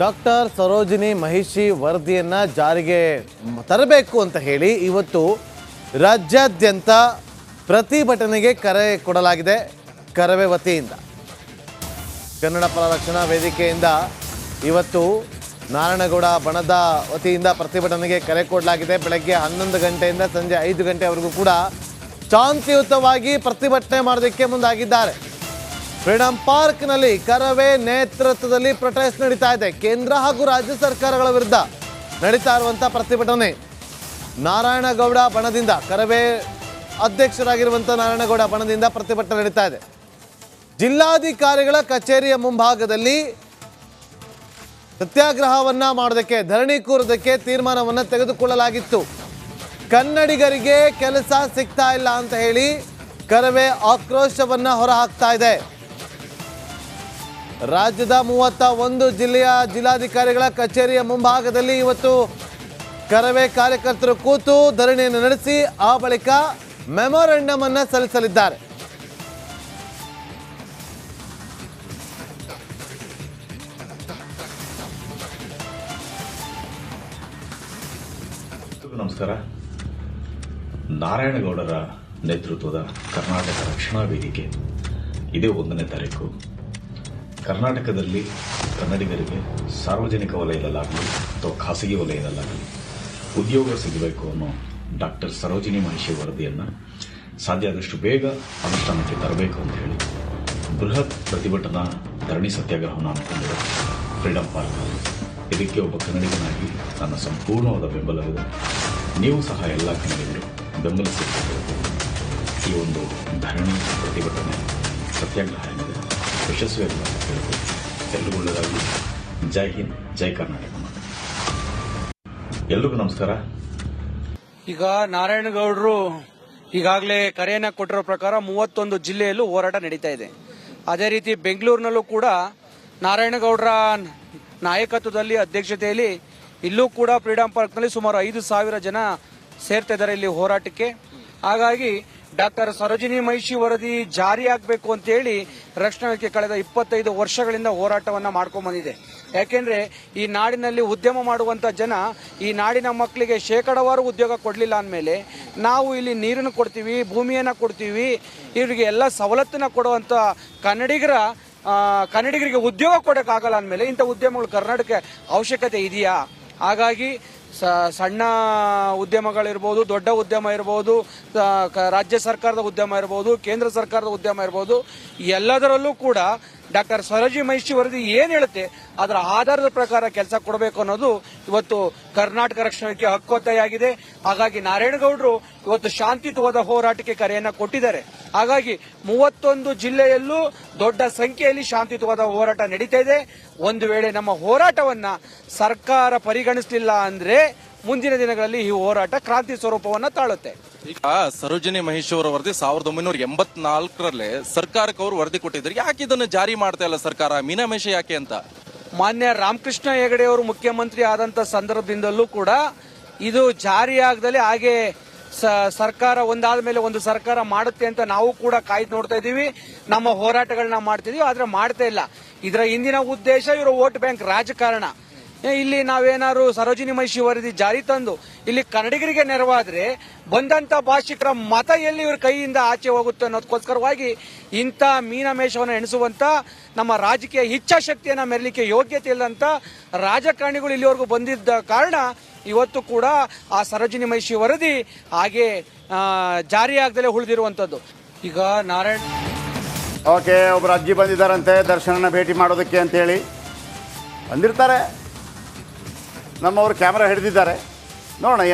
Doctor Sarojini Mahishi ವರದಿಯನ್ನು ಜಾರಿಗೆ ತರಬೇಕು ಅಂತ ಹೇಳಿ ಇವತ್ತು ರಾಜ್ಯಾದ್ಯಂತ ಪ್ರತಿಭಟನೆಗೆ ಕರೆ ಕೊಡಲಾಗಿದೆ. ಕರವೇ ವತಿಯಿಂದ. ಕನ್ನಡ ಪರ ರಕ್ಷಣಾ ವೇದಿಕೆಯಿಂದ ಇವತ್ತು ನಾರಾಯಣಗೌಡ ಬಣದ ವತಿಯಿಂದ ಪ್ರತಿಭಟನೆಗೆ ಕರೆ ಕೊಡಲಾಗಿದೆ. ಬೆಳಗ್ಗೆ ಹನ್ನೊಂದು ಗಂಟೆಯಿಂದ ಸಂಜೆ ಐದು ಗಂಟೆವರೆಗೂ ಕೂಡ ಶಾಂತಿಯುತವಾಗಿ ಪ್ರತಿಭಟನೆ ಮಾಡೋದಕ್ಕೆ ಮುಂದಾಗಿದ್ದಾರೆ. ಫ್ರೀಡಂ ಪಾರ್ಕ್ನಲ್ಲಿ ಕರವೇ ನೇತೃತ್ವದಲ್ಲಿ ಪ್ರೊಟೆಸ್ಟ್ ನಡೀತಾ ಇದೆ. ಕೇಂದ್ರ ಹಾಗೂ ರಾಜ್ಯ ಸರ್ಕಾರಗಳ ವಿರುದ್ಧ ನಡೀತಾ ಇರುವಂಥ ಪ್ರತಿಭಟನೆ. ನಾರಾಯಣಗೌಡ ಬಣದಿಂದ ಕರವೇ ಅಧ್ಯಕ್ಷರಾಗಿರುವಂಥ ನಾರಾಯಣಗೌಡ ಬಣದಿಂದ ಪ್ರತಿಭಟನೆ ನಡೀತಾ ಇದೆ. ಜಿಲ್ಲಾಧಿಕಾರಿಗಳ ಕಚೇರಿಯ ಮುಂಭಾಗದಲ್ಲಿ ಸತ್ಯಾಗ್ರಹವನ್ನು ಮಾಡೋದಕ್ಕೆ, ಧರಣಿ ಕೂರೋದಕ್ಕೆ ತೀರ್ಮಾನವನ್ನು ತೆಗೆದುಕೊಳ್ಳಲಾಗಿತ್ತು. ಕನ್ನಡಿಗರಿಗೆ ಕೆಲಸ ಸಿಗ್ತಾ ಇಲ್ಲ ಅಂತ ಹೇಳಿ ಕರವೇ ಆಕ್ರೋಶವನ್ನ ಹೊರಹಾಕ್ತಾ ಇದೆ. ರಾಜ್ಯದ ಮೂವತ್ತ ಒಂದು ಜಿಲ್ಲೆಯ ಜಿಲ್ಲಾಧಿಕಾರಿಗಳ ಕಚೇರಿಯ ಮುಂಭಾಗದಲ್ಲಿ ಇವತ್ತು ಕರವೇ ಕಾರ್ಯಕರ್ತರು ಕೂತು ಧರಣಿಯನ್ನು ನಡೆಸಿ, ಆ ಬಳಿಕ ಮೆಮೊರಂಡಮ್ ಅನ್ನ ಸಲ್ಲಿಸಲಿದ್ದಾರೆ. ನಮಸ್ಕಾರ. ನಾರಾಯಣಗೌಡರ ನೇತೃತ್ವದ ಕರ್ನಾಟಕ ರಕ್ಷಣಾ ವೇದಿಕೆ. ಇದೇ ಒಂದನೇ ತಾರೀಕು. ಕರ್ನಾಟಕದಲ್ಲಿ ಕನ್ನಡಿಗರಿಗೆ ಸಾರ್ವಜನಿಕ ವಲಯದಲ್ಲಾಗಲಿ ಅಥವಾ ಖಾಸಗಿ ವಲಯದಲ್ಲಾಗಲಿ ಉದ್ಯೋಗ ಸಿಗಬೇಕು ಅನ್ನೋ ಡಾಕ್ಟರ್ ಸರೋಜಿನಿ ಮಹಿಷಿ ವರದಿಯನ್ನು ಸಾಧ್ಯ ಆದಷ್ಟು ಬೇಗ ಅನುಷ್ಠಾನಕ್ಕೆ ತರಬೇಕು ಅಂತ ಹೇಳಿ ಬೃಹತ್ ಪ್ರತಿಭಟನಾ ಧರಣಿ ಸತ್ಯಾಗ್ರಹವನ್ನು ಹಮ್ಮಿಕೊಂಡಿದೆ ಫ್ರೀಡಂ ಪಾರ್ಕ್ ಇದಕ್ಕೆ ಒಬ್ಬ ಕನ್ನಡಿಗನಾಗಿ ನನ್ನ ಸಂಪೂರ್ಣವಾದ ಬೆಂಬಲವಿದೆ. ನೀವು ಸಹ ಎಲ್ಲ ಕನ್ನಡಿಗರು ಬೆಂಬಲಿಸಬೇಕು ಈ ಒಂದು ಧರಣಿ ಪ್ರತಿಭಟನೆ ಸತ್ಯಾಗ್ರಹ ಏನಿದೆ ಯಶಸ್ವಿಯಾಗಿ ಒಳ್ಳೆಯದಾಗಿ ಜೈ ಹಿಂದ್, ಜೈ ಕರ್ನಾಟಕ ಎಲ್ರಿಗೂ ನಮಸ್ಕಾರ. ಈಗ ನಾರಾಯಣಗೌಡರು ಈಗಾಗಲೇ ಕರೆಯನ್ನ ಕೊಟ್ಟಿರೋ ಪ್ರಕಾರ ಮೂವತ್ತೊಂದು ಜಿಲ್ಲೆಯಲ್ಲೂ ಹೋರಾಟ ನಡೀತಾ ಇದೆ. ಅದೇ ರೀತಿ ಬೆಂಗಳೂರಿನಲ್ಲೂ ಕೂಡ ನಾರಾಯಣಗೌಡರ ನಾಯಕತ್ವದಲ್ಲಿ, ಅಧ್ಯಕ್ಷತೆಯಲ್ಲಿ ಇಲ್ಲೂ ಕೂಡ ಫ್ರೀಡಂ ಪಾರ್ಕ್ನಲ್ಲಿ ಸುಮಾರು ಐದು ಸಾವಿರ ಜನ ಸೇರ್ತಾ ಇದ್ದಾರೆ ಇಲ್ಲಿ ಹೋರಾಟಕ್ಕೆ. ಹಾಗಾಗಿ ಡಾಕ್ಟರ್ ಸರೋಜಿನಿ ಮಹಿಷಿ ವರದಿ ಜಾರಿ ಆಗಬೇಕು ಅಂತೇಳಿ ವೇದಿಕೆ ಕಳೆದ ಇಪ್ಪತ್ತೈದು ವರ್ಷಗಳಿಂದ ಹೋರಾಟವನ್ನ ಮಾಡ್ಕೊಂಡ್ ಬಂದಿದೆ. ಯಾಕೆಂದ್ರೆ ಈ ನಾಡಿನಲ್ಲಿ ಉದ್ಯಮ ಮಾಡುವಂತ ಜನ ಈ ನಾಡಿನ ಮಕ್ಕಳಿಗೆ ಶೇಕಡವಾರು ಉದ್ಯೋಗ ಕೊಡಲಿಲ್ಲ ಅಂದಮೇಲೆ ನಾವು ಇಲ್ಲಿ ನೀರನ್ನು ಕೊಡ್ತೀವಿ, ಭೂಮಿಯನ್ನು ಕೊಡ್ತೀವಿ, ಇವರಿಗೆ ಎಲ್ಲ ಸವಲತ್ತನ್ನ ಕೊಡುವಂತ ಕನ್ನಡಿಗರ ಕನ್ನಡಿಗರಿಗೆ ಉದ್ಯೋಗ ಕೊಡೋಕ್ಕಾಗಲ್ಲ ಅಂದಮೇಲೆ ಇಂಥ ಉದ್ಯಮಗಳು ಕರ್ನಾಟಕ ಅವಶ್ಯಕತೆ ಇದೆಯಾ? ಹಾಗಾಗಿ ಸಣ್ಣ ಉದ್ಯಮಗಳಿರ್ಬೋದು, ದೊಡ್ಡ ಉದ್ಯಮ ಇರ್ಬೋದು ರಾಜ್ಯ ಸರ್ಕಾರದ ಉದ್ಯಮ ಇರ್ಬೋದು, ಕೇಂದ್ರ ಸರ್ಕಾರದ ಉದ್ಯಮ ಇರ್ಬೋದು, ಎಲ್ಲದರಲ್ಲೂ ಕೂಡ ಡಾಕ್ಟರ್ ಸರೋಜಿ ಮಹಿಷಿ ವರದಿ ಏನ್ ಹೇಳುತ್ತೆ, ಅದರ ಆಧಾರದ ಪ್ರಕಾರ ಕೆಲಸ ಕೊಡಬೇಕು ಅನ್ನೋದು ಇವತ್ತು ಕರ್ನಾಟಕ ರಕ್ಷಣೆಗೆ ಹಕ್ಕೊತ್ತಾಯ ಆಗಿದೆ ಹಾಗಾಗಿ ನಾರಾಯಣಗೌಡರು ಇವತ್ತು ಶಾಂತಿಯುತವಾದ ಹೋರಾಟಕ್ಕೆ ಕರೆಯನ್ನ ಕೊಟ್ಟಿದ್ದಾರೆ. ಹಾಗಾಗಿ ಮೂವತ್ತೊಂದು ಜಿಲ್ಲೆಯಲ್ಲೂ ದೊಡ್ಡ ಸಂಖ್ಯೆಯಲ್ಲಿ ಶಾಂತಿಯುತವಾದ ಹೋರಾಟ ನಡೀತಾ ಇದೆ. ಒಂದು ವೇಳೆ ನಮ್ಮ ಹೋರಾಟವನ್ನ ಸರ್ಕಾರ ಪರಿಗಣಿಸಲಿಲ್ಲ ಅಂದ್ರೆ ಮುಂದಿನ ದಿನಗಳಲ್ಲಿ ಈ ಹೋರಾಟ ಕ್ರಾಂತಿ ಸ್ವರೂಪವನ್ನ ತಾಳುತ್ತೆ. ಈಗ ಸರೋಜಿನಿ ಮಹೇಶ್ವರ ವರದಿ ಸಾವಿರದ ಒಂಬೈನೂರ ಎಂಬತ್ನಾಲ್ಕರಲ್ಲಿ ಸರ್ಕಾರಕ್ಕೆ ಅವರು ವರದಿ ಕೊಟ್ಟಿದ್ರು ಯಾಕೆ ಇದನ್ನು ಜಾರಿ ಮಾಡ್ತಾ ಇಲ್ಲ ಸರ್ಕಾರ? ಮೀನಾಮೇಷ ಯಾಕೆ ಅಂತ? ಮಾನ್ಯ ರಾಮಕೃಷ್ಣ ಹೆಗಡೆ ಅವರು ಮುಖ್ಯಮಂತ್ರಿ ಆದಂತ ಸಂದರ್ಭದಿಂದಲೂ ಕೂಡ ಇದು ಜಾರಿಯಾಗದಲ್ಲಿ ಹಾಗೆ ಸರ್ಕಾರ ಒಂದಾದ ಮೇಲೆ ಒಂದು ಸರ್ಕಾರ ಮಾಡುತ್ತೆ ಅಂತ ನಾವು ಕೂಡ ಕಾಯ್ದು ನೋಡ್ತಾ ಇದೀವಿ ನಮ್ಮ ಹೋರಾಟಗಳನ್ನ ಮಾಡ್ತಿದೀವಿ ಆದ್ರೆ ಮಾಡ್ತಾ ಇಲ್ಲ. ಇದರ ಹಿಂದಿನ ಉದ್ದೇಶ ಇವರು ವೋಟ್ ಬ್ಯಾಂಕ್ ರಾಜಕಾರಣ. ಇಲ್ಲಿ ನಾವೇನಾದ್ರು ಸರೋಜಿನಿ ಮಹಿಷಿ ವರದಿ ಜಾರಿ ತಂದು ಇಲ್ಲಿ ಕನ್ನಡಿಗರಿಗೆ ನೆರವಾದ್ರೆ ಬಂದಂತ ಭಾಷಿಕರ ಮತ ಎಲ್ಲಿ ಇವ್ರ ಕೈಯಿಂದ ಆಚೆ ಹೋಗುತ್ತೆ ಅನ್ನೋದಕ್ಕೋಸ್ಕರವಾಗಿ ಇಂಥ ಮೀನಮೇಷವನ್ನು ಎಣಿಸುವಂತ ನಮ್ಮ ರಾಜಕೀಯ ಇಚ್ಛಾಶಕ್ತಿಯನ್ನು ಮೆರಲಿಕ್ಕೆ ಯೋಗ್ಯತೆ ಇಲ್ಲಂತ ರಾಜಕಾರಣಿಗಳು ಇಲ್ಲಿವರೆಗೂ ಬಂದಿದ್ದ ಕಾರಣ ಇವತ್ತು ಕೂಡ ಆ ಸರೋಜಿನಿ ಮಹಿಷಿ ವರದಿ ಹಾಗೆ ಜಾರಿ ಜಾರಿಯಾಗದಲ್ಲೇ ಉಳಿದಿರುವಂತದ್ದು ಈಗ ನಾರಾಯಣ ಓಕೆ, ಒಬ್ರು ಅಜ್ಜಿ ಬಂದಿದ್ದಾರಂತೆ, ದರ್ಶನನ ಭೇಟಿ ಮಾಡೋದಕ್ಕೆ ಅಂತೇಳಿ. ಬಂದಿರ್ತಾರೆ. ನಮ್ಮವರು ಕ್ಯಾಮ್ರಾ ಹಿಡಿದಿದ್ದಾರೆ. ನೋಡೋಣ